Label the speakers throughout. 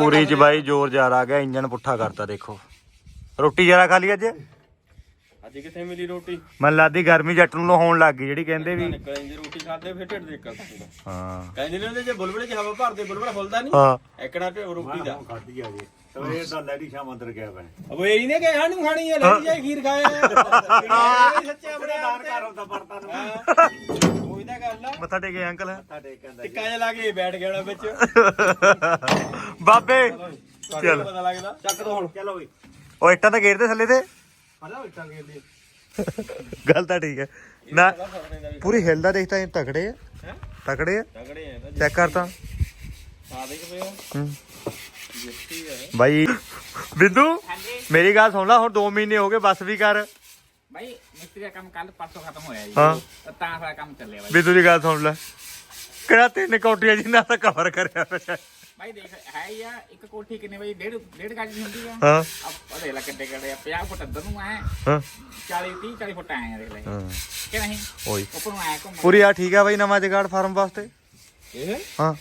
Speaker 1: ਪੂਰੀ ਚ ਬਾਈ ਜ਼ੋਰ ਜਾਰ ਆ ਗਿਆ ਇੰਜਨ ਪੁੱਠਾ ਕਰਤਾ ਦੇਖੋ। ਰੋਟੀ ਜਰਾ ਖਾ ਲਈ ਅੱਜ?
Speaker 2: ਅੱਜ ਕਿੱਥੇ ਮਿਲੀ ਰੋਟੀ?
Speaker 1: ਮਨ ਲਾਦੀ ਗਰਮੀ ਜੱਟ ਨੂੰ ਹੋਣ ਲੱਗ ਗਈ ਜਿਹੜੀ ਕਹਿੰਦੇ ਵੀ
Speaker 2: ਨਿਕਲ ਜਾਂਦੀ ਰੋਟੀ ਖਾਦੇ ਫਿਰ ਢਿੱਡ ਦੇ ਕਰ
Speaker 1: ਹਾਂ।
Speaker 2: ਕਹਿੰਦੇ ਨੇ ਉਹਦੇ ਜੇ ਬੁਲਬੁਲੇ ਚ ਹਵਾ ਭਰਦੇ ਬੁਲਬੁਲਾ ਫੁੱਲਦਾ ਨਹੀਂ?
Speaker 1: ਹਾਂ।
Speaker 2: ਐਕੜਾ ਤੇ ਰੋਟੀ ਦਾ।
Speaker 3: ਖਾਧੀ ਆ ਜੇ। ਸਵੇਰ ਦਾ ਲੈਡੀ ਸ਼ਾਮ ਅੰਦਰ ਗਿਆ ਮੈਂ।
Speaker 2: ਉਹ ਇਹ ਨੇ ਕਿ ਸਾਨੂੰ ਖਾਣੀ ਹੈ। ਲੈ ਜਾਈ ਖੀਰ ਖਾਏ। ਸੱਚੇ ਆਪਣੇ
Speaker 3: ਦਾਨ ਕਰ ਹੁੰਦਾ ਪਰਤਾ ਨੂੰ
Speaker 2: ਉਹੀ ਤਾਂ ਗੱਲ। ਆ
Speaker 1: ਮੱਥਾ ਟੇਕੇ ਅੰਕਲ?
Speaker 3: ਸਾਡੇ ਕਹਿੰਦਾ
Speaker 2: ਟਿੱਕਾ ਜਿਹਾ ਲਾ ਕੇ ਬੈਠ ਗਿਆ ਨਾ ਵਿੱਚ।
Speaker 1: ਬਾਬੇ
Speaker 2: ਚੱਲ। ਪਤਾ ਲੱਗਦਾ। ਚੱਕ ਦੋ ਹੁਣ।
Speaker 3: ਚਲੋ ਵੀ
Speaker 1: ਉਹ ਇੱਟਾਂ ਤਾਂ ਗੇਰਦੇ ਥੱਲੇ ਤੇ?
Speaker 2: ਹਲਾ ਇੱਟਾਂ ਲਈ
Speaker 1: ਗੱਲ ਤਾਂ ਠੀਕ ਹੈ। ਨਾ ਪੂਰੀ ਹਿਲਦਾ ਦੇਖਤਾ ਇਹ ਤਕੜੇ ਆ।
Speaker 2: ਹੈ?
Speaker 1: ਤਕੜੇ ਆ।
Speaker 2: ਤਗੜੇ ਆ ਤਾਂ
Speaker 1: ਚੈੱਕ ਕਰ ਤਾਂ।
Speaker 2: ਸਾਦੇ ਕਿ
Speaker 1: ਹੂੰ।
Speaker 2: ਜਿੱਤੀ ਹੈ
Speaker 1: ਬਾਈ ਬਿੰਦੂ ਮੇਰੀ ਗੱਲ ਸੁਣ ਲੈ ਹੁਣ 2 ਮਹੀਨੇ ਹੋ ਗਏ ਬਸ ਵੀ ਕਰ।
Speaker 4: ਭਾਈ ਮਿਸਤਰੀ ਦਾ ਕੰਮ ਕੱਲ ਪਰਸੋਂ ਖਤਮ ਹੋਇਆ ਜੀ
Speaker 1: ਹਾਂ।
Speaker 4: ਤਾਂ ਤਾਂ ਸਾਰਾ ਕੰਮ ਚੱਲਿਆ ਬਾਈ
Speaker 1: ਬਿੰਦੂ ਦੀ ਗੱਲ ਸੁਣ ਲੈ ਕਿਹੜਾ ਤਿੰਨ ਕੋਟੀਆਂ ਜਿੰਨਾ ਤਾਂ ਕਵਰ ਕਰਿਆ ਪਿਆ
Speaker 4: ਭਾਈ ਦੇਖ ਹੈ ਹੀ ਆ ਇੱਕ ਕੋਠੀ ਕਿੰਨੇ ਵਜੇ ਡੇਢ ਡੇਢ ਗੱਜ ਦੀ ਹੁੰਦੀ ਆ
Speaker 1: ਹਾਂ
Speaker 4: ਆ ਦੇ ਲਾ ਕਿੱਡੇ ਕਿੱਡੇ ਆ 50 ਫੁੱਟ ਅੰਦਰ ਨੂੰ ਆਏ
Speaker 1: ਹਾਂ
Speaker 4: 40 30 40 ਫੁੱਟ ਆਏ ਆ ਦੇਖ ਲੈ
Speaker 1: ਹਾਂ
Speaker 4: ਕਿ ਨਹੀਂ
Speaker 1: ਓਏ
Speaker 4: ਉੱਪਰ ਨੂੰ ਆਇਆ ਘੁੰਮ
Speaker 1: ਪੂਰੀ ਆ ਠੀਕ ਆ ਬਾਈ ਨਵਾਂ ਜਗਾੜ ਫਾਰਮ ਵਾਸਤੇ
Speaker 2: ਇਹ
Speaker 1: ਹਾਂ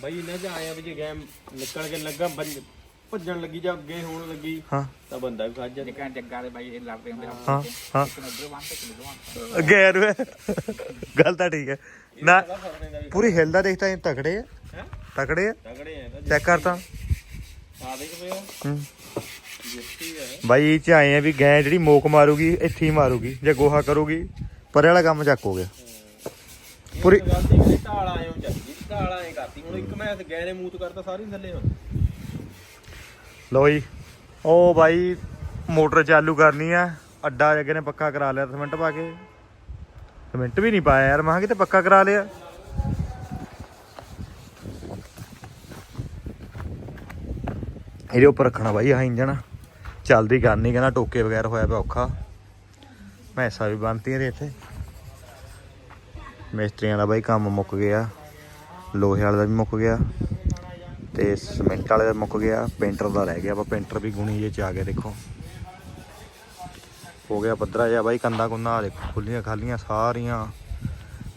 Speaker 2: ਬਈ ਇਹਨਾਂ ਚ ਆਇਆ ਵੀ ਜੇ ਗੈਮ ਨਿਕਲ ਕੇ ਲੱਗਾ ਬੰਦ- ਭੱਜਣ ਲੱਗੀ ਜਾਂ ਅੱਗੇ ਹੋਣ ਲੱਗੀ
Speaker 1: ਹਾਂ।
Speaker 2: ਤਾਂ ਬੰਦਾ ਵੀ ਖੱਜ
Speaker 4: ਜਿੱਕਾਂ ਜੱਗਾ ਦੇ ਬਾਈ ਇਹ ਲੜਦੇ ਹੁੰਦੇ
Speaker 1: ਹਾਂ ਹਾਂ।
Speaker 4: ਇੱਕ ਨੂੰ ਉਧਰ ਬੰਨ ਤੇ ਇੱਕ ਨੂੰ ਉਧਰ ਬੰਨ
Speaker 1: ਗੈਰ ਵੇ। ਗੱਲ ਤਾਂ ਠੀਕ ਹੈ। ਨਾ ਪੂਰੀ ਹਿਲਦਾ ਦੇਖਤਾ ਇਹ ਤਕੜੇ ਆ।
Speaker 2: ਹੈ?
Speaker 1: ਤਕੜੇ ਆ।
Speaker 2: ਤਗੜੇ ਆ ਤਾਂ
Speaker 1: ਚੈੱਕ ਕਰ ਤਾਂ।
Speaker 2: ਸਾਦੇ ਕਿ ਪਿਆ
Speaker 1: ਹੂੰ।
Speaker 2: ਜਿੱਤੀ ਹੈ
Speaker 1: ਬਾਈ ਇਹ ਚ ਆਏ ਆ ਵੀ ਗੈਂ ਜਿਹੜੀ ਮੋਕ ਮਾਰੂਗੀ ਇੱਥੇ ਹੀ ਮਾਰੂਗੀ ਜੇ ਗੋਹਾ ਕਰੂਗੀ ਪਰੇ ਵਾਲਾ ਕੰਮ ਚੱਕ ਹੋ ਗਿਆ। ਪੂਰੀ
Speaker 2: ਗੱਲ ਤੇ ਢਾਲ ਆਇਓ ਚੱਲੀ ਢਾਲ ਆਏ ਕਰਤੀ। ਹੁਣ ਇੱਕ ਮੈਂ ਗਏ ਨੇ ਮੂਤ ਕਰਤਾ ਸਾਰੀ ਥੱਲੇ ਹੁਣ
Speaker 1: ਲੋ ਜੀ। ਉਹ ਬਾਈ ਮੋਟਰ ਚਾਲੂ ਕਰਨੀ ਆ। ਅੱਡਾ ਜੱਗੇ ਨੇ ਪੱਕਾ ਕਰਾ ਲਿਆ ਸਿਮੈਂਟ ਪਾ ਕੇ। ਸਿਮੈਂਟ ਵੀ ਨਹੀਂ ਪਾਇਆ ਯਾਰ ਮਹਾਂ ਕਿਤੇ ਪੱਕਾ ਕਰਾ ਲਿਆ। ਇਹਦੇ ਉੱਪਰ ਰੱਖਣਾ ਬਾਈ, ਆਹ ਇੰਜਣ। ਚੱਲਦੀ ਕਰਨੀ, ਕਹਿੰਦਾ ਟੋਕੇ ਵਗੈਰਾ ਹੋਇਆ ਪਿਆ ਔਖਾ। ਮੈਸਾਂ ਵੀ ਬੰਨਤੀਆਂ ਦੇ ਇੱਥੇ। ਮਿਸਤਰੀਆਂ ਦਾ ਬਾਈ ਕੰਮ ਮੁੱਕ ਗਿਆ। ਲੋਹੇ ਵਾਲੇ ਦਾ ਵੀ ਮੁੱਕ ਗਿਆ। ਤੇ ਸਿਮੈਂਟ ਵਾਲੇ ਦਾ ਮੁੱਕ ਗਿਆ, ਪੇਂਟਰ ਦਾ ਰਹਿ ਗਿਆ। ਆਪਾਂ ਪੇਂਟਰ ਵੀ ਗੁਣੀ ਜੇ ਚ ਆ ਗਏ, ਦੇਖੋ। ਹੋ ਗਿਆ ਪੱਧਰਾ ਜਿਹਾ, ਬਾਈ ਕੰਦਾ ਕੁੰਨਾ ਦੇਖੋ ਖੁੱਲੀਆਂ ਖਾਲੀਆਂ ਸਾਰੀਆਂ।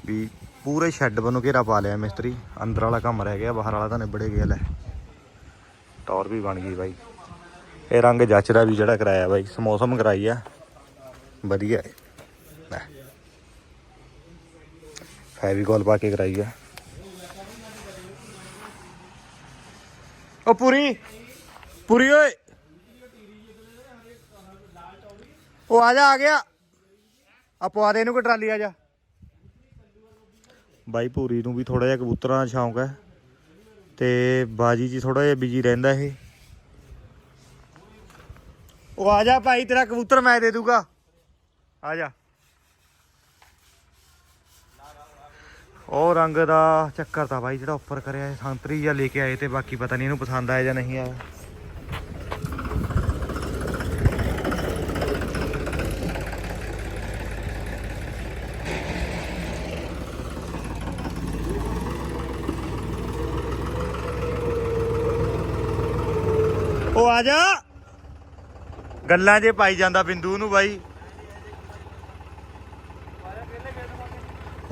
Speaker 1: ਵੀ ਪੂਰੇ ਸ਼ੈੱਡ ਵੱਲੋਂ ਘੇਰਾ ਪਾ ਲਿਆ ਮਿਸਤਰੀ। ਅੰਦਰ ਵਾਲਾ ਕੰਮ ਰਹਿ ਗਿਆ, ਬਾਹਰ ਵਾਲਾ ਤਾਂ ਨਿਬੜੇ ਗਿਆ, ਲੈ। ਟੌਰ ਵੀ ਬਣ ਗਈ ਬਾਈ। ਇਹ ਰੰਗ ਜੱਚਦਾ ਵੀ ਜਿਹੜਾ ਕਰਾਇਆ ਬਾਈ, ਸਮੌਸਮ ਕਰਾਈ ਆ। ਵਧੀਆ। ਹੈ ਲੈ। ਫੈਵੀਕੋਲ ਪਾ ਕੇ ਕਰਾਈ ਆ। ਉਹ ਪੂਰੀ। ਪੂਰੀ ਓਏ। ਉਹ ਆ ਜਾ ਆ ਗਿਆ। ਆ ਪਵਾ ਦੇ ਇਹਨੂੰ ਕੋ ਟਰਾਲੀ ਆ ਜਾ। ਬਾਈ ਪੂਰੀ ਨੂੰ ਵੀ ਥੋੜਾ ਜਿਹਾ ਕਬੂਤਰਾਂ ਦਾ ਸ਼ੌਂਕ ਹੈ। ਤੇ ਬਾਜੀ ਜੀ ਥੋੜਾ ਜਿਹਾ ਬਿਜ਼ੀ ਰਹਿੰਦਾ ਇਹ। ਉਹ ਆ ਜਾ ਭਾਈ ਤੇਰਾ ਕਬੂਤਰ ਮੈਂ ਦੇ ਦੂੰਗਾ। ਆ ਜਾ। ਉਹ ਰੰਗ ਦਾ ਚੱਕਰ ਤਾਂ ਬਾਈ ਜਿਹੜਾ ਉੱਪਰ ਕਰਿਆ ਸੰਤਰੀ ਜਾਂ ਲੈ ਕੇ ਆਏ ਤੇ ਬਾਕੀ ਪਤਾ ਨਹੀਂ ਇਹਨੂੰ ਪਸੰਦ ਆਇਆ ਜਾਂ ਨਹੀਂ ਆਇਆ। ਉਹ ਆ ਜਾ। ਗੱਲਾਂ 'ਚ ਪਾਈ ਜਾਂਦਾ ਬਿੰਦੂ ਨੂੰ ਬਾਈ।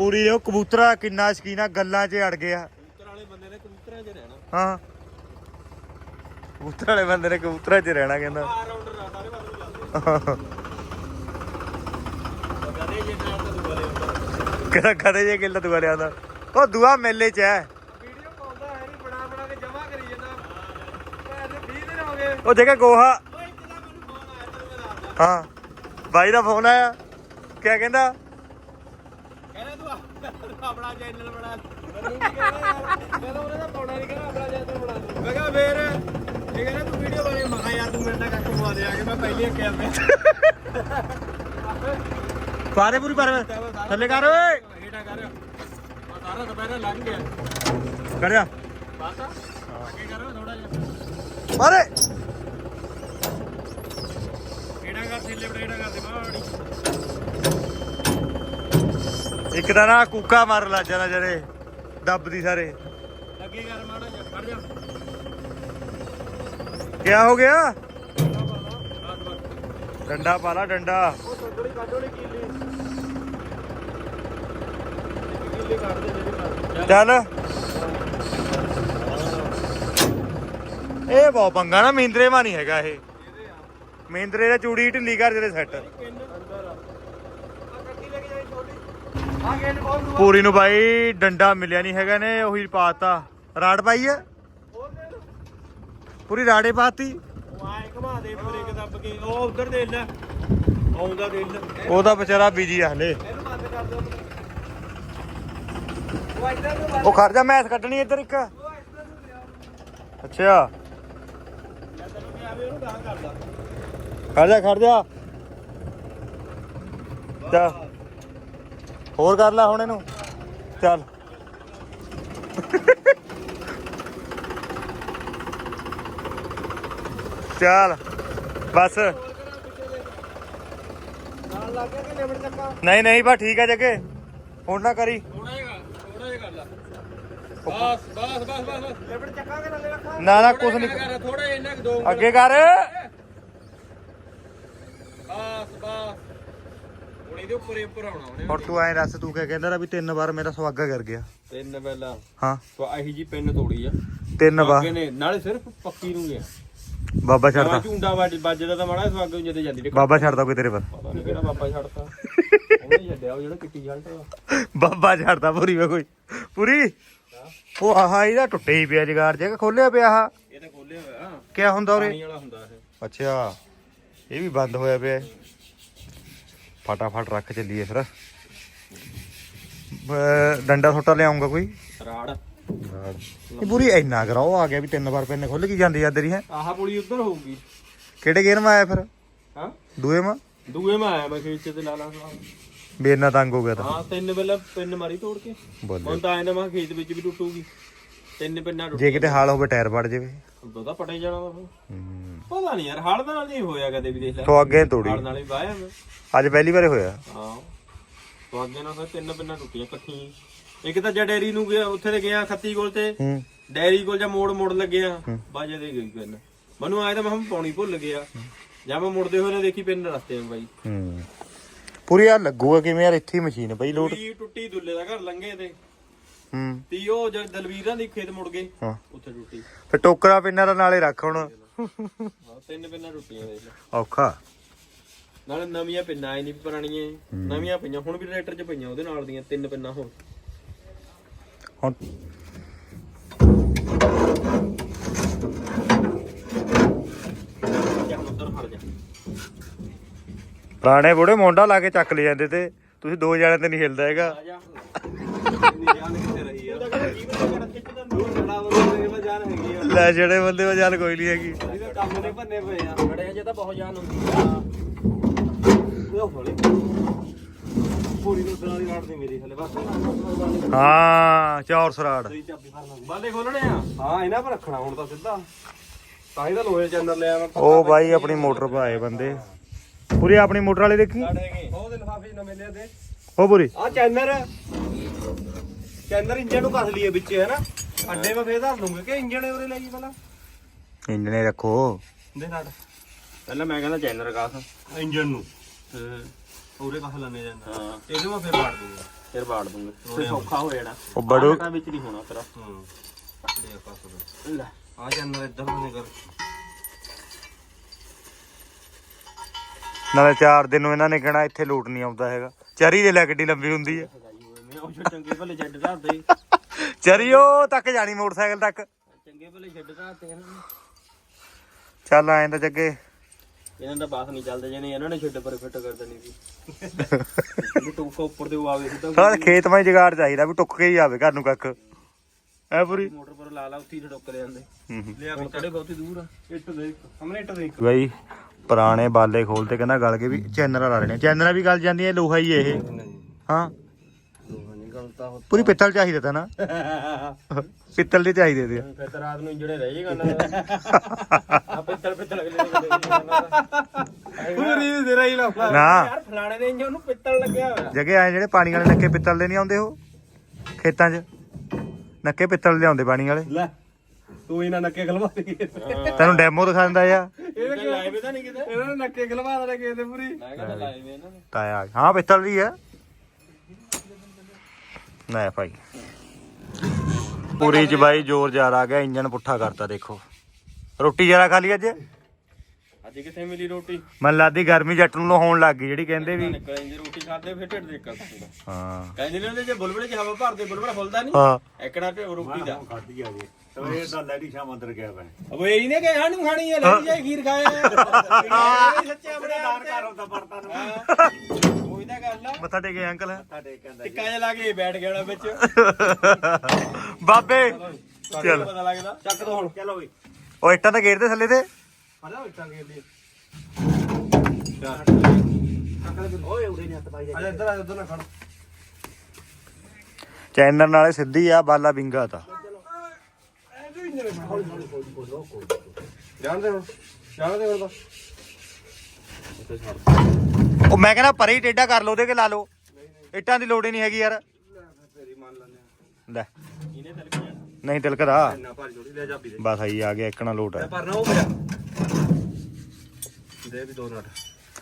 Speaker 1: ਪੂਰੀ ਉਹ ਕਬੂਤਰਾ ਕਿੰਨਾ ਸ਼ਕੀਨਾ ਗੱਲਾਂ 'ਚ ਅੜ ਗਿਆ
Speaker 2: ਕਬੂਤਰ ਵਾਲੇ ਬੰਦੇ ਨੇ ਕਬੂਤਰਾਂ 'ਚ ਰਹਿਣਾ।
Speaker 1: ਹਾਂ। ਕਬੂਤਰ ਵਾਲੇ ਬੰਦੇ ਨੇ ਕਬੂਤਰਾਂ 'ਚ ਰਹਿਣਾ ਕਹਿੰਦਾ।
Speaker 2: ਆ ਰਾਉਂਡਰ ਆ ਸਾਰੇ ਪਾਸੇ
Speaker 1: ਕਹਿੰਦਾ ਕਦੇ ਜੇ ਕਿੱਲਾ ਦੁਆ ਲਿਆ ਦਾ ਉਹ ਦੁਆ ਮੇਲੇ 'ਚ ਹੈ।
Speaker 2: ਵੀਡੀਓ ਪਾਉਂਦਾ ਹੈ ਨਹੀਂ ਬਣਾ ਬਣਾ ਕੇ ਜਮਾ ਕਰੀ ਜਾਂਦਾ। ਪੈਸੇ 20 ਦਿਨ ਹੋ ਗਏ।
Speaker 1: ਉਹ ਜਗ੍ਹਾ ਗੋਹਾ। ਹਾਂ। ਬਾਈ ਦਾ ਫੋਨ ਆਇਆ। ਕਿਆ ਕਹਿੰਦਾ?
Speaker 2: ਆਪਣਾ ਚੈਨਲ ਬਣਾ ਮੈਨੂੰ ਕੀ ਕਹਿੰਦਾ ਯਾਰ। ਕਹਿੰਦਾ ਉਹਨੇ ਤਾਂ ਪਾਉਣਾ ਨਹੀਂ ਕਹਿੰਦਾ ਆਪਣਾ ਚੈਨਲ ਬਣਾ ਦੇ ਮੈਂ ਕਿਹਾ ਫੇਰ ਇਹ ਕਹਿੰਦਾ ਤੂੰ ਵੀਡੀਓ ਬਣੇ ਮੈਂ ਕਿਹਾ ਯਾਰ ਤੂੰ ਮੇਰੇ ਨਾਲ ਕੱਖ ਪਵਾ ਦੇ ਆ ਕੇ ਮੈਂ ਪਹਿਲੀ ਅੱਕਿਆ ਮੈਂ
Speaker 1: ਪਾਰੇ ਪੂਰੀ ਪਾਰੇ। ਥੱਲੇ ਕਰ ਓਏ।
Speaker 2: ਹੇਠਾਂ ਕਰ। ਆ ਸਾਰਾ ਦੁਪਹਿਰਾ ਲੰਘ ਗਿਆ।
Speaker 1: ਕਰ ਜਾ।
Speaker 2: ਬਸ ਅੱਗੇ ਕਰੋ ਥੋੜਾ ਜਿਹਾ।
Speaker 1: ਮਾਰੇ
Speaker 2: ਹੇਠਾਂ ਕਰ ਥੱਲੇ ਬੜੇੜਾ ਕਰ ਦੇ ਮਾੜੀ।
Speaker 1: ਇੱਕ ਤਾਂ ਨਾ ਕੂਕਾ ਮਾਰ ਲਾ ਜਰਾ ਜਰੇ ਦੱਬਦੀ ਸਾਰੇ।
Speaker 2: ਅੱਗੇ ਕਰ ਮਾੜਾ ਖੜ ਜਾ।
Speaker 1: ਕਿਆ ਹੋ ਗਿਆ? ਡੰਡਾ ਪਾ ਲਾ ਡੰਡਾ।
Speaker 2: ਉਹ ਸੰਦੜੀ ਕੱਢੋ ਨੀ ਕੀਲੀ। ਕੀਲੀ ਕੱਢ ਦੇ ਜਿਹੜੀ ਕਰ
Speaker 1: ਚੱਲ। ਇਹ ਬਹੁਤ ਪੰਗਾ ਨਾ ਮਹਿੰਦਰੇ ਮਾ ਨਹੀਂ ਹੈਗਾ ਇਹ। ਮਹਿੰਦਰੇ ਦਾ ਚੂੜੀ ਢਿੱਲੀ ਕਰ ਜਿਹੜੇ ਸੈੱਟ
Speaker 2: ਆ ਗੇਟ ਖੋਲ ਦੂਆ
Speaker 1: ਪੂਰੀ ਨੂੰ ਬਾਈ ਡੰਡਾ ਮਿਲਿਆ ਨਹੀਂ ਹੈਗਾ ਨੇ ਉਹੀ ਪਾਤਾ। ਰਾੜ ਪਾਈ ਹੈ ਪੂਰੀ ਰਾੜੇ ਪਾਤੀ?
Speaker 2: ਉਹ ਆਏ ਘਮਾ ਦੇ ਬ੍ਰੇਕ ਦੱਬ ਕੇ ਉਹ ਉਧਰ ਦੇ ਲੈ। ਆਉਂਦਾ ਦੇ ਲੈ।
Speaker 1: ਉਹਦਾ ਵਿਚਾਰਾ ਬੀਜੀ ਆ ਹਲੇ।
Speaker 2: ਉਹ
Speaker 1: ਖੜ ਜਾ ਮੈਸ ਕੱਢਣੀ ਇੱਧਰ ਇੱਕ। ਅੱਛਾ। ਖੜ ਜਾ ਖੜ ਜਾ। ਹੋਰ ਕਰ ਲੈ ਹੁਣ ਇਹਨੂੰ। ਚੱਲ। ਚੱਲ। ਬਸ।
Speaker 2: ਨਾਲ ਲੱਗ ਗਿਆ ਕਿ ਲਿਮਟ ਚੱਕਾ?
Speaker 1: ਨਹੀਂ ਨਹੀਂ ਬਾ ਠੀਕ ਹੈ ਜੱਗੇ। ਹੁਣ ਨਾ ਕਰੀ।
Speaker 2: ਥੋੜਾ ਜਿਹਾ ਥੋੜਾ ਜਿਹਾ ਕਰ ਲਾ। ਬਸ ਬਸ ਬਸ ਬਸ। ਲਿਮਟ ਚੱਕਾ ਕੇ ਥੱਲੇ ਰੱਖਾ
Speaker 1: ਨਾ ਨਾ ਕੁਛ ਨਹੀਂ।
Speaker 2: ਕਰ ਥੋੜਾ ਜਿਹਾ ਇੰਨਾ ਕੁ ਦੋ
Speaker 1: ਅੱਗੇ ਕਰ
Speaker 2: ਬਸ ਬਸ ਹੁਣ ਇਹਦੇ ਉੱਪਰ ਹੀ ਉੱਪਰ ਆਉਣਾ ਉਹਨੇ।
Speaker 1: ਹੁਣ ਤੂੰ ਐਂ ਦੱਸ ਤੂੰ ਕਿਆ ਕਹਿੰਦਾ ਰਾ ਵੀ ਤਿੰਨ ਵਾਰ ਮੇਰਾ ਸੁਆਗਾ ਕਰ ਗਿਆ?
Speaker 2: ਤਿੰਨ ਪਹਿਲਾਂ।
Speaker 1: ਹਾਂ।
Speaker 2: ਤੋ ਆਹੀ ਜੀ ਪਿੰਨ ਤੋੜੀ ਆ।
Speaker 1: ਤਿੰਨ ਵਾਰ।
Speaker 2: ਅੱਗੇ ਨੇ ਨਾਲੇ ਸਿਰਫ ਪੱਕੀ ਨੂੰ ਗਿਆ
Speaker 1: ਬਾਬਾ
Speaker 2: ਨਵਾਂ
Speaker 1: ਛੱਡਦਾ
Speaker 2: ਝੁੰਡਾ ਵੱਜ ਵੱਜਦਾ ਤਾਂ ਮਾੜਾ ਸਵਾਗ ਨੂੰ ਜਦੇ ਜਾਂਦੀ।
Speaker 1: ਬਾਬਾ ਛੱਡਦਾ ਕੋਈ ਤੇਰੇ ਪਰ
Speaker 2: ਪਤਾ ਨਹੀਂ ਕਿਹੜਾ ਬਾਬਾ ਛੱਡਤਾ। ਉਹਨੇ ਛੱਡਿਆ ਉਹ ਜਿਹੜਾ ਕਿੱਟੀ ਜਲਟ ਦਾ
Speaker 1: ਬਾਬਾ ਛੱਡਦਾ ਪੂਰੀ ਵੇ ਕੋਈ। ਪੂਰੀ? ਉਹ ਆਹ ਇਹਦਾ ਟੁੱਟੇ ਹੀ ਪਿਆ ਜਗਾਰ ਜੇ ਖੋਲਿਆ ਪਿਆ ਆਹ?
Speaker 2: ਇਹ ਤਾਂ ਖੋਲਿਆ ਹੋਇਆ।
Speaker 1: ਕਿਆ ਹੁੰਦਾ ਉਰੇ?
Speaker 2: ਪਾਣੀ ਵਾਲਾ ਹੁੰਦਾ ਇਹ।
Speaker 1: ਅੱਛਾ। ਇਹ ਵੀ ਬੰਦ ਹੋਇਆ ਪਿਆ। ਹੈ। ਫਟਾਫਟ ਰੱਖ ਚੱਲੀਏ ਫਿਰ। ਡੰਡਾ ਛੋਟਾ ਲਿਆਉਂਗਾ ਕੋਈ?
Speaker 2: ਰਾੜ।
Speaker 1: ਇਹ ਪੂਰੀ ਇੰਨਾ ਕਰਾਓ ਆ ਗਿਆ ਵੀ ਤਿੰਨ ਵਾਰ ਪੈਨ ਖੁੱਲ ਗਈ ਜਾਂਦੀ ਆ ਤੇਰੀ ਹੈ?
Speaker 2: ਆਹ ਪੁਲੀ ਉੱਧਰ ਹੋਊਗੀ।
Speaker 1: ਕਿਹੜੇ ਗੇਰ ਮਾ ਆਇਆ ਫਿਰ?
Speaker 2: ਹਾਂ?
Speaker 1: ਦੂਏ ਮਾ?
Speaker 2: ਦੂਏ ਮੈਂ ਆਇਆ ਮੈਂ ਖੇਤ ਚ ਤੇ ਲਾਲਾ ਸਾਹਿਬ
Speaker 1: ਵੀ ਇੰਨਾ ਤੰਗ ਹੋ ਗਿਆ ਤਾਂ।
Speaker 2: ਹਾਂ ਤਿੰਨ ਵੇਲਾ ਪਿੰਨ ਮਾਰੀ ਤੋੜ ਕੇ।
Speaker 1: ਬੋਲੇ।
Speaker 2: ਹੁਣ ਤਾਂ ਆਇਆ ਮੈਂ ਕਿਹਾ ਖੇਤ ਵਿੱਚ ਵੀ ਟੁੱਟੂਗੀ। ਤਿੰਨ ਪਿੰਨਾਂ ਟੁੱਟ
Speaker 1: ਜੇ ਕਿਤੇ ਹਾਲ ਹੋਵੇ ਟਾਇਰ ਵੜ ਜਾਵੇ।
Speaker 2: ਤਾਂ ਪਟੇ ਜਾਣਾ ਫਿਰ
Speaker 1: ਹੂੰ।
Speaker 2: ਪਤਾ ਨਹੀਂ ਯਾਰ ਹਲ ਦਾ ਨਾਲ ਨਹੀਂ ਹੋਇਆ ਕਦੇ ਵੀ ਦੇਖ ਲੈ।
Speaker 1: ਸੋ ਅੱਗੇ ਤੋੜੀ।
Speaker 2: ਹਲ ਨਾਲ ਹੀ ਵਾਇਆ ਮੈਂ।
Speaker 1: ਅੱਜ ਪਹਿਲੀ ਵਾਰ ਹੋਇਆ।
Speaker 2: ਹਾਂ। ਤੋਂ ਅੱਗੇ ਨਾਲ ਤਿੰਨ ਪਿੰਨਾਂ ਟੁੱਟੀਆਂ ਇਕੱਠੀਆਂ। ਇੱਕ ਤਾਂ ਜਦ ਡੈਰੀ ਨੂੰ ਗਿਆ ਉੱਥੇ ਤੇ ਗਿਆ ਖੱਤੀ ਕੋਲ ਤੇ।
Speaker 1: ਹੂੰ।
Speaker 2: ਡੈਰੀ ਕੋਲ ਜਾਂ ਮੋੜ ਮੋੜ ਲੱਗਿਆ। ਬਾਜੇ ਦੇ ਗਈ ਪਿੰਨ ਮੈਨੂੰ ਆਇਆ ਤਾਂ ਮੈਂ ਪਾਉਣੀ ਭੁੱਲ ਗਿਆ। ਜਾਂ ਮੈਂ ਮੁੜਦੇ ਹੋਏ ਨੇ ਦੇਖੀ ਪਿੰਨ ਰਸਤੇ ਵਿੱਚ ਬਾਈ।
Speaker 1: ਹੂੰ। ਪੂਰੀ ਆ ਲੱਗੂਗਾ ਕਿਵੇਂ ਯਾਰ ਇੱਥੇ ਹੀ ਮਸ਼ੀਨ ਪਈ ਲੋਡ
Speaker 2: ਟੁੱਟੀ ਟੁੱਟੀ ਦੁੱਲੇ ਦਾ ਘਰ ਲੰਘੇ ਤੇ।
Speaker 1: ਹੂੰ।
Speaker 2: ਤੀ ਉਹ ਜਦ ਦਲਵੀਰਾਂ ਦੀ ਖੇਤ ਮੁੜ ਗਏ
Speaker 1: ਹਾਂ।
Speaker 2: ਉੱਥੇ ਟੁੱਟੀ
Speaker 1: ਫਿਰ ਟੋਕਰਾ ਪਿੰਨਾਂ ਦਾ ਨਾਲੇ ਰੱਖ ਹੁਣ।
Speaker 2: ਤਿੰਨ ਪਿੰਨਾਂ ਟੁੱਟੀਆਂ ਦੇਖ ਲੈ
Speaker 1: ਔਖਾ।
Speaker 2: ਨਾਲੇ ਨਵੀਆਂ ਪਿੰਨਾਂ ਆਈ ਨਹੀਂ ਪੁਰਾਣੀਆਂ। ਨਵੀਆਂ ਪਈਆਂ ਹੁਣ ਵੀ ਟਰੈਕਟਰ 'ਚ ਪਈਆਂ ਉਹਦੇ ਨਾਲ ਦੀਆਂ ਤਿੰਨ ਪਿੰਨਾਂ ਹੋਰ।
Speaker 1: ਹੁਣ
Speaker 2: ਉੱਧਰ ਜਾ।
Speaker 1: ਪੁਰਾਣੇ ਬੁੜੇ ਮੋਢਾ ਲਾ ਕੇ ਚੱਕ ਲੈ ਜਾਂਦੇ ਤੇ। ਤੁਸੀਂ ਦੋ ਜਣੇ ਤੇ ਨਹੀਂ ਹਿਲਦਾ
Speaker 2: ਹੈਗਾ।
Speaker 1: ਲੈ ਜਿਹੜੇ ਬੰਦੇ ਵਾ ਚੱਲ ਕੋਈ ਨਹੀਂ ਹੈਗੀ।
Speaker 2: ਕੰਮ ਨੇ ਭੰਨੇ ਪਏ ਆ ਬੜੇ ਜੇ ਤਾਂ ਬਹੁਤ ਜਾਨ ਹੁੰਦੀ ਆ ਉਹ ਹੋਲੇ ਪੂਰੀ ਨੂੰ ਸਰਾ ਰਾੜ ਦੀ ਮੇਰੀ ਹਲੇ ਬਸ
Speaker 1: ਹਾਂ, ਚੌਰ ਸਰਾੜ।
Speaker 2: ਬਾਲੇ ਖੋਲਣੇ ਆ ਹਾਂ ਇਹਨਾਂ ਪਰ ਰੱਖਣਾ ਹੁਣ ਤਾਂ ਸਿੱਧਾ ਤਾਂ ਹੀ ਤਾਂ ਲੋਹੇ ਚ ਲਿਆ ਮੈਂ
Speaker 1: ਉਹ ਬਾਈ ਆਪਣੀ ਮੋਟਰ ਪਾਏ ਬੰਦੇ। ਪੂਰੀ ਆਪਣੀ ਮੋਟਰ ਵਾਲੇ ਦੇਖੀ?
Speaker 2: ਉਹ ਦੇ ਲਫਾਫੇ ਨਵੇਂ ਲਿਆ ਦੇ
Speaker 1: ਉਹ ਪੂਰੀ?
Speaker 2: ਆ ਚੈਨਰ ਚੈਨਰ ਇੰਜਨ ਨੂੰ ਕੱਸ ਲਈਏ ਵਿੱਚ ਹੈ ਨਾ ਅੱਡੇ ਮੈਂ ਫੇਰ ਧਰ ਲੂੰਗੇ। ਕਿ ਇੰਜਨ ਉਰੇ ਲਈ ਪਹਿਲਾਂ?
Speaker 1: ਇੰਜਨੇ ਰੱਖੋ।
Speaker 2: ਦੇ ਨਟ ਪਹਿਲਾਂ ਮੈਂ ਕਹਿੰਦਾ ਚੈਨਰ ਕਾਸ। ਇੰਜਨ ਨੂੰ। ਤੇ ਉਰੇ ਕਾਸ ਲੈਣੇ ਜਾਂਦਾ ਹਾਂ। ਇਹਦੇ ਮੈਂ ਫੇਰ ਬਾੜ ਦੂੰਗਾ। ਫੇਰ ਬਾੜ ਦੂੰਗਾ। ਤੇ ਸੌਖਾ ਹੋ ਜਾਣਾ।
Speaker 1: ਉਹ ਬੜੂ
Speaker 2: ਵਿੱਚ ਨਹੀਂ ਹੋਣਾ ਤੇਰਾ। ਹੂੰ। ਦੇ ਕਾਸ ਲੈ। ਆ ਚੈਨਰ ਇੱਧਰ ਨੂੰ ਨਿਕਲ।
Speaker 1: ਨਾਲੇ ਚਾਰ ਦਿਨ ਨੂੰ ਇਹਨਾਂ ਨੇ ਕਹਿਣਾ ਇੱਥੇ ਲੋਟ ਨਹੀਂ ਆਉਂਦਾ ਹੈਗਾ। ਚਰੀ ਦੇ ਲੈ ਕਿੱਡੀ ਲੰਬੀ ਹੁੰਦੀ ਹੈ।
Speaker 2: ਉਹ ਜੋ ਚੰਗੇ ਭਲੇ ਛੱਡ ਰਾਦੇ
Speaker 1: ਚਰੀ ਉਹ ਤੱਕ ਜਾਣੀ ਮੋਟਰਸਾਈਕਲ ਤੱਕ।
Speaker 2: ਚੰਗੇ ਭਲੇ ਛੱਡ ਰਾਦੇ ਇਹਨਾਂ ਨੇ
Speaker 1: ਚੱਲ ਆਏ ਤਾਂ ਜੱਗੇ।
Speaker 2: ਇਹਨਾਂ ਦਾ ਬਾਸ ਨਹੀਂ ਚੱਲਦੇ ਜਿਹਨੇ ਇਹਨਾਂ ਨੇ ਛੱਡ ਪਰ ਫਿੱਟ ਕਰ ਦੇਣੀ ਸੀ। ਇਹ ਟੋਕਾ ਉੱਪਰ ਦੇ ਆਵੇ ਸਿੱਧਾ
Speaker 1: ਸਾਲਾ ਖੇਤ ਮੈਂ ਜਗਾੜ ਚਾਹੀਦਾ ਵੀ ਟੁੱਕ ਕੇ ਹੀ ਆਵੇ ਘਰ ਨੂੰ ਕੱਖ। ਐ ਪੂਰੀ।
Speaker 2: ਮੋਟਰ ਪਰ ਲਾ ਲਾ ਉੱਥੇ ਹੀ ਟੋਕ ਜਾਂਦੇ
Speaker 1: ਹੂੰ ਹੂੰ।
Speaker 2: ਲਿਆ ਕਿਹੜੇ ਬਹੁਤੀ ਦੂਰ ਆ। ਇੱਟ ਦੇ ਸਾਹਮਣੇ ਇੱਟ ਦੇ
Speaker 1: ਬਾਈ ਪੁਰਾਣੇ ਬਾਲੇ ਖੋਲਤੇ ਕਹਿੰਦਾ ਗਲ ਕੇ ਵੀ ਚੈਨਰਾਂ ਲਾ ਲੈਣੇ ਚੈਨਰਾਂ ਵੀ ਗਲ ਜਾਂਦੀਆਂ ਲੋਹਾ ਹੀ ਇਹ। ਹਾਂ।
Speaker 2: ਨਹੀਂ ਗਲਤਾ ਹੋ
Speaker 1: ਪੂਰੀ ਪਿੱਤਲ ਚਾਹੀਦਾ ਤਾਂ ਨਾ। ਪਿੱਤਲ ਦੇ ਚਾਹੀਦੇ ਤੇ।
Speaker 2: ਫਿਰ ਰਾਤ ਨੂੰ ਜਿਹੜੇ ਰਹਿ ਜਾਏਗਾ ਨਾ ਆ ਪਿੱਤਲ ਪਿੱਤਲ ਅਗਲੇ ਦੇ ਪੂਰੀ ਹੀ
Speaker 1: ਨਾ।
Speaker 2: ਯਾਰ ਫਲਾਣੇ ਦੇ ਇੰਜਨ ਨੂੰ ਪਿੱਤਲ ਲੱਗਿਆ ਹੋਇਆ।
Speaker 1: ਜਗੇ ਆਏ ਜਿਹੜੇ ਪਾਣੀ ਵਾਲੇ ਨੱਕੇ ਪਿੱਤਲ ਦੇ ਨਹੀਂ ਆਉਂਦੇ ਉਹ? ਖੇਤਾਂ 'ਚ। ਨੱਕੇ ਪਿੱਤਲ ਦੇ ਆਉਂਦੇ ਪਾਣੀ ਵਾਲੇ।
Speaker 2: ਲੈ। ਤੂੰ ਇਹਨਾਂ ਨੱਕੇ ਖਲਵਾ ਦੇ
Speaker 1: ਤੈਨੂੰ ਡੈਮੋ ਦਿਖਾ ਦਿੰਦਾ ਆ
Speaker 2: ਇਹਦੇ ਲਾਈਵ ਤਾਂ ਨਹੀਂ ਕਿਤੇ। ਇਹਨਾਂ ਨੇ ਨੱਕੇ ਖਲਵਾ ਦੇ ਕਿਸੇ ਤੇ ਪੂਰੀ। ਮੈਂ ਕਹਿੰਦਾ ਲਾਈਵ ਇਹਨਾਂ ਨੇ
Speaker 1: ਤਾਇਆ ਹਾਂ ਪਿੱਤਲ ਦੀ ਹੈ ਨਾ ਭਾਈ। ਪੂਰੀ ਚ ਬਾਈ ਜ਼ੋਰ ਜਾਰ ਆ ਗਿਆ ਇੰਜਨ ਪੁੱਠਾ ਕਰਤਾ ਦੇਖੋ। ਰੋਟੀ ਜਰਾ ਖਾ ਲਈ ਅੱਜ?
Speaker 2: ਅੱਜ ਕਿੱਥੇ ਮਿਲੀ ਰੋਟੀ?
Speaker 1: ਮਨ ਲਾਦੀ ਗਰਮੀ ਜੱਟ ਨੂੰ ਹੋਣ ਲੱਗ ਗਈ ਜਿਹੜੀ ਕਹਿੰਦੇ ਵੀ
Speaker 2: ਨਿਕਲ ਜਾਂਦੀ ਰੋਟੀ ਖਾਦੇ ਫਿਰ ਢਿੱਡ ਦੇ ਕਰ
Speaker 1: ਹਾਂ।
Speaker 2: ਕਹਿੰਦੇ ਨੇ ਉਹਦੇ ਜੇ ਬੁਲਬੁਲੇ ਚ ਹਵਾ ਭਰਦੇ ਬੁਲਬੁਲਾ ਫੁੱਲਦਾ ਨਹੀਂ
Speaker 1: ਹਾਂ।
Speaker 2: ਐਕੜਾ ਤੇ ਰੋਟੀ ਦਾ।
Speaker 3: ਖਾਦੀ ਆ ਜੇ। ਸਵੇਰ ਦਾ ਲੈਡੀ ਸ਼ਾਮ ਅੰਦਰ ਗਿਆ ਮੈਂ।
Speaker 2: ਉਹ ਇਹਨੇ ਕਿ ਸਾਨੂੰ ਖਾਣੀ ਹੈ ਲੈ ਜਾਈ ਖੀਰ ਖਾਏ। ਸੱਚੇ ਆਪਣੇ
Speaker 3: ਦਾਨ ਕਰ ਹੁੰਦਾ ਪਰਤਾ ਨੂੰ।
Speaker 2: ਉਹੀ ਤਾਂ ਗੱਲ। ਆ
Speaker 1: ਮੱਥਾ ਟੇਕੇ ਅੰਕਲ
Speaker 3: ਸਾਡੇ ਕਹਿੰਦਾ
Speaker 2: ਟਿੱਕਾ ਜਿਹਾ ਲਾ ਕੇ ਬੈਠ ਗਿਆ ਵਿੱਚ।
Speaker 1: ਬਾਬੇ
Speaker 2: ਚੱਲ। ਪਤਾ ਲੱਗਦਾ। ਚੱਕ ਦੋ ਹੁਣ।
Speaker 3: ਚਲੋ ਵੀ
Speaker 1: ਉਹ ਇੱਟਾਂ ਤਾਂ ਗੇਰਦੇ ਥੱਲੇ ਤੇ।
Speaker 2: ਹਲਾ ਇੱਟਾਂ ਕੇ ਲਈ
Speaker 3: ਓਏ ਉਰੇ ਨਹੀਂ ਹੱਥ ਪਾਈ
Speaker 2: ਆ ਇੱਧਰ ਆ ਇੱਧਰ ਨਾ ਖੜ
Speaker 1: ਚੈਨਲ ਨਾਲੇ ਸਿੱਧੀ ਆ ਬਾਲਾ ਬਿੰਗਾ ਤਾਂ।
Speaker 2: ਹੁਣ
Speaker 1: ਉਹ ਮੈਂ ਕਹਿੰਦਾ ਪਰੇ ਹੀ ਟੇਡਾ ਕਰ ਲਓ ਉਹਦੇ ਕੇ ਲਾ ਲਓ। ਇੱਟਾਂ ਦੀ ਲੋੜ ਹੀ ਨਹੀਂ ਹੈਗੀ ਯਾਰ।
Speaker 2: ਤੇਰੀ ਮੰਨ ਲੈਂਦੇ।
Speaker 1: ਲੈ।
Speaker 2: ਇਹਨੇ ਤਲਕ ਜਾਣਾ
Speaker 1: ਨਹੀਂ ਤਿਲਕਦਾ।
Speaker 2: ਇੰਨਾ ਭਾਰੀ ਥੋੜੀ ਲੈ ਚਾਬੀ ਦੇ।
Speaker 1: ਬਸ ਆਈ ਆ ਗਿਆ ਇੱਕਣਾ ਲੋਟ ਹੈ
Speaker 2: ਭਰਨਾ ਉਹ ਮੇਰਾ। ਦੇ ਵੀ ਦੋ ਨਟ।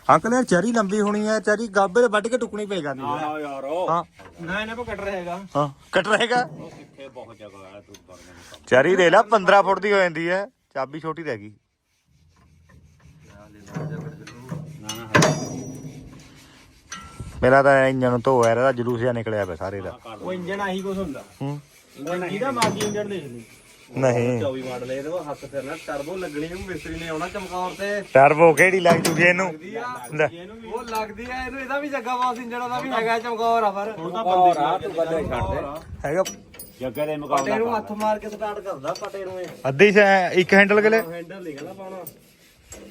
Speaker 1: ਅੰਕਲ ਚਰੀ ਲੰਬੀ ਹੋਣੀ ਹੈ ਚਰੀ ਗਾਬੇ ਦੇ ਵੱਢ ਕੇ ਟੁਕਣੀ ਪਏਗਾ
Speaker 3: ਨਾ
Speaker 1: ਨਹੀਂ
Speaker 3: ਨਾ ਯਾਰ।
Speaker 1: ਹਾਂ।
Speaker 2: ਨਾ ਇਹਨਾਂ ਕੋ ਕੱਟ ਰਹੇਗਾ।
Speaker 1: ਹਾਂ ਕੱਟ ਰਹੇਗਾ?
Speaker 3: ਕਿੱਥੇ ਬਹੁਤ ਜਗ੍ਹਾ ਹੈ ਤੂੰ ਕਰਨ
Speaker 1: ਚਰੀ ਦੇ ਲਾ 15 ਫੁੱਟ ਦੀ ਹੋ ਜਾਂਦੀ ਹੈ ਚਾਬੀ ਛੋਟੀ ਰਹਿ ਗਈ।
Speaker 3: ਨਾ ਨਾ
Speaker 1: ਮੇਰਾ ਤਾਂ ਇੰਜਨ ਧੋ ਯਾਰ ਇਹਦਾ ਜਲੂਸ ਜਿਹਾ ਨਿਕਲਿਆ ਪਿਆ ਸਾਰੇ ਦਾ।
Speaker 2: ਉਹ ਇੰਜਨ ਆਹੀ ਕੁਝ ਹੁੰਦਾ।
Speaker 1: ਹੂੰ।
Speaker 2: ਕਿਹਦਾ ਮਾਗੀ ਇੰਜਨ ਦੇਖ ਲਈ।
Speaker 1: ਨਹੀਂ।
Speaker 2: 24 ਮਾਡਲ ਇਹਦੇ ਕੋਲ ਹੱਥ ਫਿਰਨਾ ਟਰਬੋ ਲੱਗਣੀ ਨੂੰ ਮਿਸਤਰੀ ਨੇ ਆਉਣਾ ਚਮਕੌਰ ਤੇ।
Speaker 1: ਟਰਬੋ ਕਿਹੜੀ ਲੱਗ ਜੂਗੀ ਇਹਨੂੰ? ਲੈ।
Speaker 2: ਉਹ ਲੱਗਦੀ ਆ ਇਹਨੂੰ ਇਹਦਾ ਵੀ ਜੱਗਾ ਬਾਸ ਇੰਜਨ ਦਾ ਵੀ ਹੈਗਾ ਚਮਕੌਰ ਆ ਪਰ। ਹੁਣ ਤਾਂ ਬੰਦੇ ਰਾਹ ਤੂੰ ਬੰਦੇ ਛੱਡ ਦੇ।
Speaker 1: ਹੈਗਾ।
Speaker 3: ਜੱਗੇ ਦੇ
Speaker 2: ਪਟੇ
Speaker 3: ਮੁਕਾਬਲਾ
Speaker 2: ਨੂੰ
Speaker 3: ਕਰ
Speaker 2: ਹੱਥ ਮਾਰ ਕੇ ਸਟਾਰਟ ਕਰਦਾ ਪਟੇ ਨੂੰ ਇਹ।
Speaker 1: ਅੱਧੀ ਸ- ਇੱਕ ਹੈਂਡਲ ਗਲੇ
Speaker 2: ਹੈਂਡਲ ਨਿਕਲਦਾ ਪਾਉਣਾ।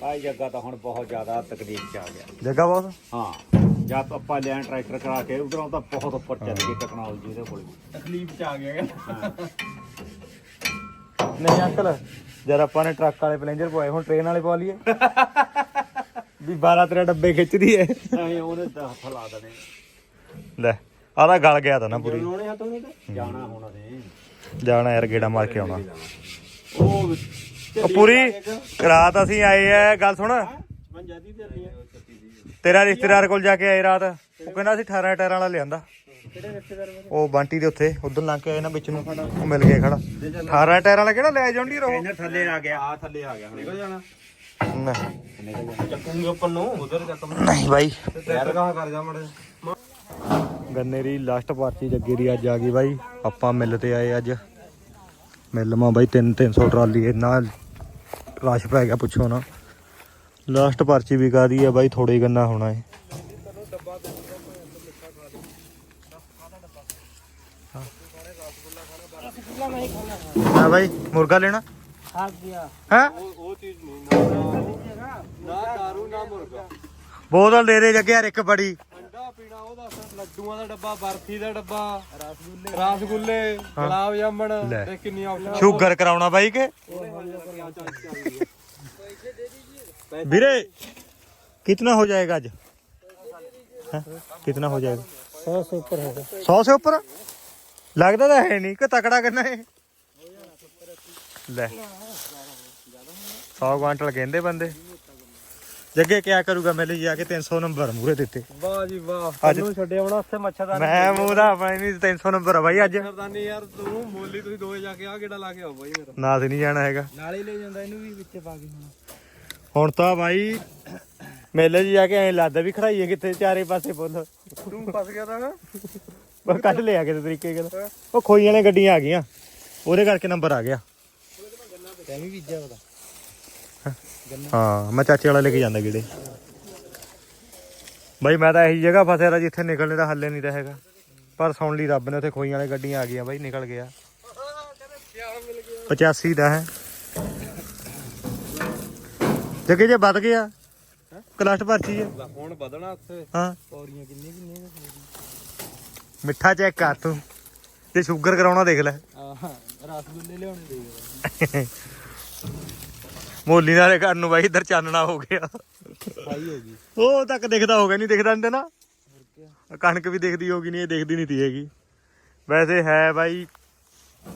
Speaker 3: ਭਾਈ ਜੱਗਾ ਤਾਂ ਹੁਣ ਬਹੁਤ ਜ਼ਿਆਦਾ ਤਕਲੀਫ ਚ ਆ ਗਿਆ।
Speaker 1: ਜੱਗਾ ਬਹੁਤ?
Speaker 3: ਹਾਂ ਜਦ ਆਪਾਂ ਲੈਣ ਟਰੈਕਟਰ ਕਰਾ ਕੇ ਉਧਰੋਂ ਤਾਂ ਬਹੁਤ ਉੱਪਰ ਚੱਲ ਗਈ ਟੈਕਨੋਲੋਜੀ ਦੇ ਕੋਲ।
Speaker 2: ਤਕਲੀਫ ਚ ਆ ਗਿਆ।
Speaker 1: ਨਹੀਂ ਅੰਕਲ ਜਦ ਆਪਾਂ ਨੇ ਟਰੱਕ ਵਾਲੇ ਪਲੈਂਜਰ ਪਵਾਏ ਹੁਣ ਟ੍ਰੇਨ ਵਾਲੇ ਪਵਾ ਲਈਏ। ਵੀ 12 13 ਡੱਬੇ ਖਿੱਚਦੀ ਐ।
Speaker 3: ਨਹੀਂ ਉਹਨੇ ਤਾਂ ਹੱਥ ਲਾ ਦੇਣੇ।
Speaker 1: ਲੈ ਆਦਾ ਗਲ ਗਿਆ ਤਾਂ ਨਾ ਪੂਰੀ।
Speaker 2: ਉਹਨੇ ਹੱਥ ਨਹੀਂ ਤੇ
Speaker 3: ਜਾਣਾ ਹੁਣ ਅਸੀਂ
Speaker 1: ਜਾਣਾ ਯਾਰ ਗੇੜਾ ਮਾਰ ਕੇ ਆਉਣਾ।
Speaker 2: ਉਹ
Speaker 1: ਉਹ ਪੂਰੀ ਰਾਤ ਅਸੀਂ ਆਏ ਐ ਗੱਲ ਸੁਣ।
Speaker 2: ਤੇ
Speaker 1: ਤੇਰਾ ਰਿਸ਼ਤੇਦਾਰ ਕੋਲ ਜਾ ਕੇ ਆਏ ਰਾਤ। ਉਹ ਕਹਿੰਦਾ ਅਸੀਂ 18 ਟਾਇਰਾਂ ਵਾਲਾ ਲਿਆਂਦਾ।
Speaker 2: ਕਿਹੜੇ ਰਿਸ਼ਤੇਦਾਰ
Speaker 1: ਉਹ ਬੰਟੀ ਦੇ ਉੱਥੇ ਉਧਰ ਲੰਘ ਕੇ ਆਏ ਨਾ ਵਿੱਚ ਨੂੰ ਉਹ ਮਿਲ ਗਿਆ ਖੜਾ। 18 ਟਾਇਰਾਂ ਵਾਲਾ ਕਿਹੜਾ ਲੈ ਜਾਂਦੀ ਰੋ
Speaker 3: ਇਹਨੇ ਥੱਲੇ ਆ ਗਿਆ।
Speaker 2: ਆ ਥੱਲੇ ਆ ਗਿਆ ਨਿਕਲ ਜਾਣਾ।
Speaker 1: ਨਹੀਂ
Speaker 2: ਚੱਕੂਗੇ ਉੱਪਰ ਨੂੰ ਉਧਰ ਚੱਕਮ
Speaker 1: ਨਹੀਂ ਬਾਈ।
Speaker 2: ਯਾਰ ਕਹਾ ਕਰ ਜਾ ਮੜੇ
Speaker 1: ਗੰਨੇ ਦੀ ਲਾਸਟ ਪਾਰਟੀ ਜੱਗੇ ਦੀ ਅੱਜ ਆ ਗਈ ਬਾਈ। ਆਪਾਂ ਮਿਲ ਤੇ ਆਏ ਅੱਜ। ਮਿਲ ਮਾ ਬਾਈ 3 300 ਟਰਾਲੀ ਇੰਨਾ ਰਸ਼ ਪੈ ਗਿਆ ਪੁੱਛੋ ਨਾ। ਲਾਸਟ ਪਰਚੀ ਵੀ ਕਾਦੀ ਆ ਬਾਈ ਥੋੜੇ ਗੰਨਾ ਹੋਣਾ ਏ। ਹਾਂ ਬਾਈ ਮੁਰਗਾ ਲੈਣਾ
Speaker 2: ਆ ਗਿਆ
Speaker 1: ਹੈ
Speaker 2: ਉਹ ਚੀਜ਼ ਨਹੀਂ ਨਾ ਦਾਰੂ ਨਾ ਮੁਰਗਾ
Speaker 1: ਬੋਤਲ ਦੇ ਦੇ ਜੱਗੇ ਯਾਰ ਇੱਕ ਬੜੀ
Speaker 2: ਠੰਡਾ ਪੀਣਾ ਉਹਦਾ ਸਰ ਲੱਡੂਆਂ ਦਾ ਡੱਬਾ ਬਰਫੀ ਦਾ ਡੱਬਾ ਰਸਗੁੱਲੇ ਰਸਗੁੱਲੇ ਗੁਲਾਬ ਜਾਮਣ
Speaker 1: ਲੈ।
Speaker 2: ਤੇ ਕਿੰਨੀ ਆਪਸ਼ਨ
Speaker 1: ਸ਼ੂਗਰ ਕਰਾਉਣਾ ਬਾਈ ਕੇ ਵੀਰੇ कितना हो जाएगा आज हैं? कितना हो जाएगा
Speaker 2: सौ से ऊपर होगा
Speaker 1: सौ से ऊपर लगता तो है नहीं कि तकड़ा करना है ਲੈ। 100 ਕੁਆਂਟਲ ਕਹਿੰਦੇ ਬੰਦੇ। ਜੱਗੇ ਕਿਆ ਕਰੂਗਾ ਮੈਂ ਲਈ ਜਾ ਕੇ 300 ਨੰਬਰ ਮੂਰੇ ਦਿੱਤੇ।
Speaker 2: ਵਾਹ ਜੀ ਵਾਹ ਸਾਨੂੰ ਛੱਡਿਆ ਹੁਣ ਉੱਥੇ ਮੱਛਰਦਾਨੀ।
Speaker 1: ਮੈਂ ਮੂੰਹ ਦਾ ਆਪਣਾ ਨਹੀਂ 300
Speaker 2: ਨੰਬਰ ਆ
Speaker 1: ਤਾਂ ਬਾਈ ਮੇਲੇ 'ਚ ਜਾ ਕੇ ਐਂ ਲੱਗਦਾ ਵੀ ਖੜਾਈਏ ਕਿੱਥੇ ਚਾਰੇ ਪਾਸੇ ਫੁੱਲ।
Speaker 2: ਤੂੰ ਫਸ ਗਿਆ ਤਾਂ
Speaker 1: ਬਸ ਕੱਢ ਲਿਆ ਕਿਸੇ ਤਰੀਕੇ ਨਾਲ। ਉਹ ਖੋਈਆਂ ਨੇ ਗੱਡੀਆਂ ਆ ਗਈਆਂ। ਉਹਦੇ ਕਰਕੇ ਨੰਬਰ ਆ ਗਿਆ।
Speaker 2: ਤੈਨੂੰ ਵੀ ਬੀਜਿਆ ਪਤਾ
Speaker 1: ਹਾਂ? ਮੈਂ ਚਾਚੇ ਵਾਲਾ ਲੈ ਕੇ ਜਾਂਦਾ ਗੇੜੇ। ਬਾਈ ਮੈਂ ਤਾਂ ਇਹੀ ਜਗ੍ਹਾ ਫਸਿਆ ਰਾ ਜਿੱਥੇ ਨਿਕਲਣੇ ਦਾ ਹੱਲੇ ਨਹੀਂ ਰਹੇਗਾ ਪਰ ਸੁਣ ਲਈ ਰੱਬ ਨੇ ਉੱਥੇ ਖੋਈ ਵਾਲੀਆਂ ਗੱਡੀਆਂ ਆ ਗਈਆਂ ਬਾਈ ਨਿਕਲ ਗਿਆ। 85 ਦਾ ਹੈ। ਜੱਗੇ ਜੇ ਵੱਧ ਗਿਆ ਕਲਾਸਟ ਪਰਚੀ ਹੈ
Speaker 2: ਹੁਣ ਵਧਣਾ ਉੱਥੇ।
Speaker 1: ਹਾਂ।
Speaker 2: ਪੌੜੀਆਂ ਕਿੰਨੀਆਂ ਕਿੰਨੀਆਂ
Speaker 1: ਮਿੱਠਾ ਚੈੱਕ ਕਰ ਤੂੰ। ਜੇ ਸ਼ੂਗਰ ਕਰਾਉਣਾ ਦੇਖ ਲੈ।
Speaker 2: ਆਹ ਰਸਗੁੱਲੇ ਲਿਆਉਣੇ ਦੇ
Speaker 1: ਮੋਲੀ ਨਾਲੇ ਘਰ ਨੂੰ ਬਾਈ ਇੱਧਰ ਚਾਨਣਾ ਹੋ ਗਿਆ।
Speaker 2: ਸਫ਼ਾਈ ਹੋ ਗਈ।
Speaker 1: ਉਹ ਤੱਕ ਦਿਖਦਾ ਹੋ ਗਿਆ ਨਹੀਂ ਦਿਖਦਾ ਨਹੀਂ ਨਾ। ਕਣਕ ਵੀ ਦਿਖਦੀ ਹੋਗੀ ਨਹੀਂ ਇਹ ਦਿਖਦੀ ਨਹੀਂ ਤੀ ਹੈਗੀ। ਵੈਸੇ ਹੈ ਬਾਈ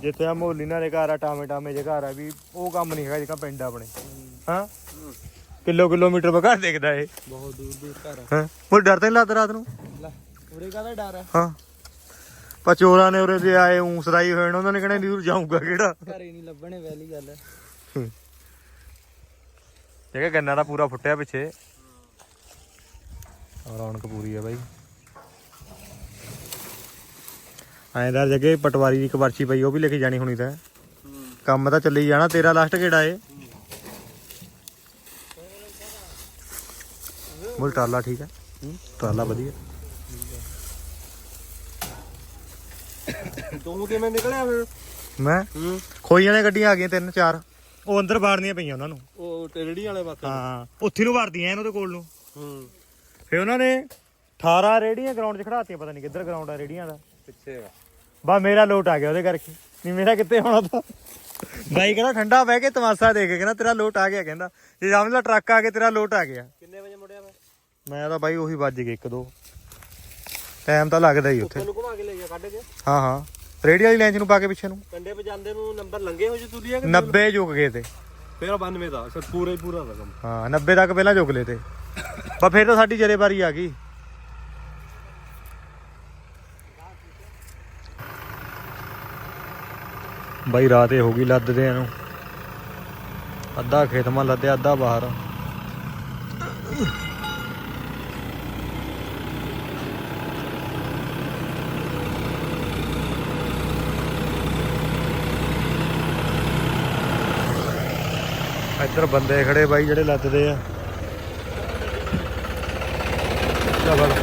Speaker 1: ਜਿੱਥੇ ਆ ਮੋਲੀ ਨਾਲੇ ਘਰ ਆ ਟਾਮੇ ਟਾਮੇ ਜੇ ਘਰ ਆ ਵੀ ਉਹ ਕੰਮ ਨਹੀਂ ਹੈਗਾ ਜਿਹੜਾ ਪਿੰਡ ਆਪਣੇ। ਹਾਂ? ਕਿਲੋ ਕਿਲੋਮੀਟਰ ਬਗਾ ਦਿਖਦਾ ਏ
Speaker 2: ਬਹੁਤ ਦੂਰ ਦੂਰ ਘਰ ਆ।
Speaker 1: ਹਾਂ? ਉਹ ਡਰ ਤਾਂ ਨਹੀਂ ਲੱਗਦਾ ਰਾਤ ਨੂੰ?
Speaker 2: ਲੈ ਉਰੇ ਕਾਹਦਾ ਡਰ ਆ?
Speaker 1: ਹਾਂ। ਪਰ ਚੋਰਾਂ ਨੇ ਉਰੇ ਜੇ ਆਏ ਊਂ ਸਦਾਈ ਹੋਏ ਨੇ ਉਹਨਾਂ ਨੇ ਕਹਿਣਾ ਦੂਰ ਜਾਊਗਾ ਕਿਹੜਾ।
Speaker 2: ਘਰੇ ਨਹੀਂ ਲੱਭਣੇ ਵੈਲੀ ਗੱਲ
Speaker 1: ਜਗਾ ਗੰਨਾ ਦਾ ਪੂਰਾ ਫੁੱਟਿਆ ਪਿੱਛੇ। ਰੌਣਕ ਪੂਰੀ ਹੈ ਬਾਈ। ਐਂਦਾਰ ਜਗੇ ਪਟਵਾਰੀ ਦੀ ਇੱਕ ਪਰਚੀ ਪਈ ਉਹ ਵੀ ਲੈ ਕੇ ਜਾਣੀ ਹੋਣੀ ਤਾਂ। ਕੰਮ ਤਾਂ ਚੱਲੀ ਜਾਣਾ ਤੇਰਾ ਲਾਸਟ ਕਿਹੜਾ ਏ? ਮੁੱਲ ਟਰਾਲਾ ਠੀਕ ਹੈ ਟਰਾਲਾ ਵਧੀਆ।
Speaker 2: ਤੂੰ ਕਿਵੇਂ ਨਿਕਲਿਆ ਫਿਰ?
Speaker 1: ਮੈਂ?
Speaker 2: ਹੂੰ।
Speaker 1: ਖੋਈ ਵਾਲੀਆਂ ਗੱਡੀਆਂ ਆ ਗਈਆਂ ਤਿੰਨ ਚਾਰ। ਉਹ ਅੰਦਰ ਬਾੜਨੀਆਂ ਪਈਆਂ ਉਹਨਾਂ ਨੂੰ।
Speaker 2: ਉਹ ਟੇਰੜੀ ਵਾਲੇ ਪਾਸੇ।
Speaker 1: ਹਾਂ ਉੱਥੇ ਨੂੰ ਭਰਦੀਆਂ ਇਹਨਾਂ ਦੇ ਕੋਲ ਨੂੰ।
Speaker 2: ਹੂੰ।
Speaker 1: ਫੇ ਉਹਨਾਂ ਨੇ 18 ਰੇੜੀਆਂ ਗਰਾਊਂਡ 'ਚ ਖੜਾਤੀਆਂ ਪਤਾ ਨਹੀਂ ਕਿੱਧਰ ਗਰਾਊਂਡ ਆ ਰੇੜੀਆਂ ਦਾ।
Speaker 2: ਪਿੱਛੇ ਆ।
Speaker 1: ਬਾ ਮੇਰਾ ਲੋਟ ਆ ਗਿਆ ਉਹਦੇ ਕਰਕੇ। ਨਹੀਂ ਮੇਰਾ ਕਿੱਥੇ ਹੋਣਾ ਤਾਂ? ਬਾਈ ਕਹਿੰਦਾ ਠੰਡਾ ਬਹਿ ਕੇ ਤਮਾਸ਼ਾ ਦੇ ਕੇ ਕਹਿੰਦਾ ਤੇਰਾ ਲੋਟ ਆ ਗਿਆ ਕਹਿੰਦਾ। ਜੇ ਸਮਝ ਲਾ ਟਰੱਕ ਆ ਕੇ ਤੇਰਾ ਲੋਟ ਆ ਗਿਆ।
Speaker 2: ਕਿੰਨੇ ਵਜੇ ਮੁੜਿਆ ਮੈਂ?
Speaker 1: ਮੈਂ ਤਾਂ ਬਾਈ ਉਹੀ ਵੱਜ ਗਏ ਇੱਕ ਦੋ। ਟਾਈਮ ਤਾਂ ਲੱਗਦਾ ਹੀ ਉੱਥੇ।
Speaker 2: ਤੈਨੂੰ ਘੁਮਾ ਕੇ ਲੈ ਗਿਆ ਕੱਢ ਕੇ?
Speaker 1: ਹਾਂ ਹਾਂ। ਰੇੜੀ ਵਾਲੀ ਲਾਈਨ 'ਚ ਨੂੰ ਪਾ ਕੇ ਪਿੱਛੇ ਨੂੰ।
Speaker 2: ਕੰਡੇ ਪੇ ਜਾਂਦੇ ਨੂੰ ਨੰਬਰ ਲੰਗੇ ਹੋ ਜੇ ਤੁਰੀਆ ਕਿ
Speaker 1: 90 ਝੁਕ ਗਏ ਤੇ।
Speaker 2: ਤੇਰਾ 92 ਦਾ ਸਰ ਪੂਰਾ ਹੀ ਪੂਰਾ ਦਾ ਕੰਮ।
Speaker 1: ਹਾਂ 90 ਤੱਕ ਪਹਿਲਾਂ ਝੁਕ ਲਏ ਤੇ। ਬਾ ਫਿਰ ਤਾਂ ਸਾਡੀ ਜਰੇ ਵਾਰੀ ਆ ਗਈ। ਬਾਈ ਰਾਤ ਇਹ ਹੋ ਗਈ ਲੱਦਦੇ ਨੂੰ। ਅੱਧਾ ਖੇਤ ਮਾ ਲੱਦਿਆ ਅੱਧਾ ਬਾਹਰ। ਇੱਧਰ ਬੰਦੇ ਖੜੇ ਬਾਈ ਜਿਹੜੇ ਲੱਦਦੇ ਆ। ਚਲ